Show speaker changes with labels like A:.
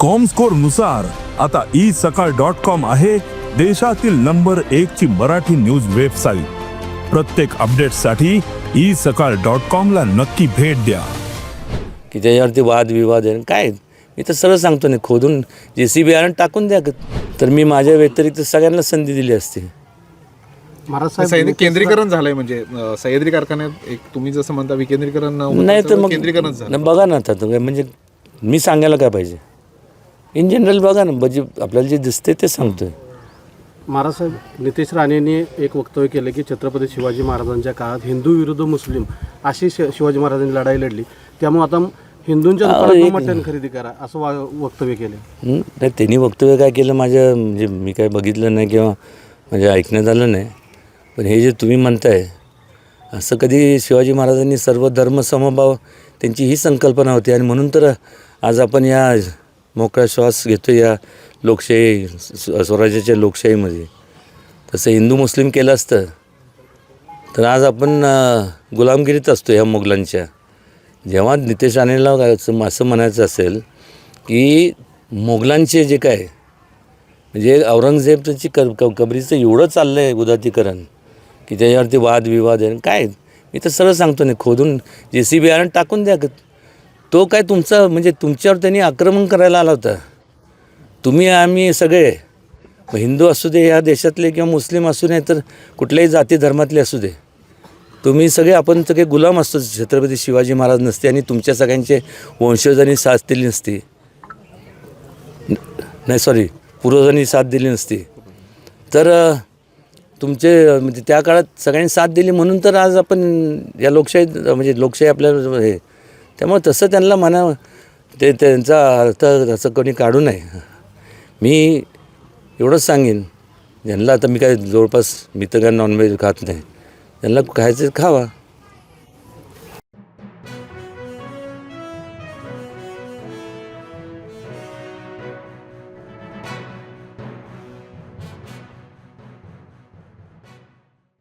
A: कॉमस्कोरनुसार आता ई सकाळ dot com आहे देशातील नंबर एक ची मराठी न्यूज वेबसाईट प्रत्येक अपडेटसाठी ई सकाळ डॉट कॉम ला नक्की भेट द्या.
B: की त्याच्यावरती वादविवाद आहे. काय? मी तर सरळ सांगतो नाही खोदून जे सी बी आर टाकून द्या. तर मी माझ्या व्यतिरिक्त सगळ्यांना संधी दिली असती.
C: सह्याद्री केंद्रीकरण झालंय म्हणजे सह्याद्री कारखान्यात एक तुम्ही जसं म्हणता विकेंद्रीकरण
B: नाही तर मग
C: केंद्रीकरण
B: बघा ना आता तुम्ही म्हणजे मी सांगायला काय पाहिजे? इन जनरल बघा ना म्हणजे आपल्याला जे दिसते ते सांगतोय.
D: महाराज साहेब नितेश राणेंनी एक वक्तव्य केलं की छत्रपती शिवाजी महाराजांच्या काळात हिंदू विरुद्ध मुस्लिम अशी शि- शिवाजी महाराजांनी लढाई लढली. त्यामुळे आता हिंदूंच्या दुकानात मटण खरेदी करा असं वा- वक्तव्य केलं.
B: हं? नाही त्यांनी वक्तव्य काय केलं माझ्या म्हणजे मी काय बघितलं नाही किंवा म्हणजे ऐकण्यात आलं नाही. पण हे जे तुम्ही म्हणताय असं कधी शिवाजी महाराजांनी सर्व धर्म समभाव त्यांची ही संकल्पना होती. आणि म्हणून तर आज आपण या मोकळा श्वास घेतो या लोकशाही स्वराज्याच्या लोकशाहीमध्ये. तसं हिंदू मुस्लिम केलं असतं तर आज आपण गुलामगिरीत असतो ह्या मोगलांच्या. जेव्हा नितेश राणेला असं असं म्हणायचं असेल की मोगलांचे जे काय म्हणजे औरंगजेबची क कबरीचं एवढं चाललं आहे उदातीकरण की त्याच्यावरती वादविवाद आहे काय? मी तर सरळ सांगतो नाही खोदून जे सी बी आर टाकून द्या. तो काय तुमचा म्हणजे तुमच्यावर त्यांनी आक्रमण करायला आला होता. तुम्ही आम्ही सगळे हिंदू असू दे या देशातले किंवा मुस्लिम असू नये तर कुठल्याही जाती धर्मातले असू दे तुम्ही सगळे आपण सगळे गुलाम असतो छत्रपती शिवाजी महाराज नसते आणि तुमच्या सगळ्यांचे वंशजांनी साथ दिली नसती. नाही सॉरी पूर्वजांनी साथ दिली नसती. तर तुमचे म्हणजे त्या काळात सगळ्यांनी साथ दिली म्हणून तर आज आपण या लोकशाही म्हणजे लोकशाही आपल्या हे त्यामुळे तसं त्यांना मना ते त्यांचा अर्थ असं कोणी काढू नये. मी एवढंच सांगेन. ज्यांना आता मी काय जवळपास मी तर काय नॉनव्हेज खात नाही. त्यांना खायचं खावा.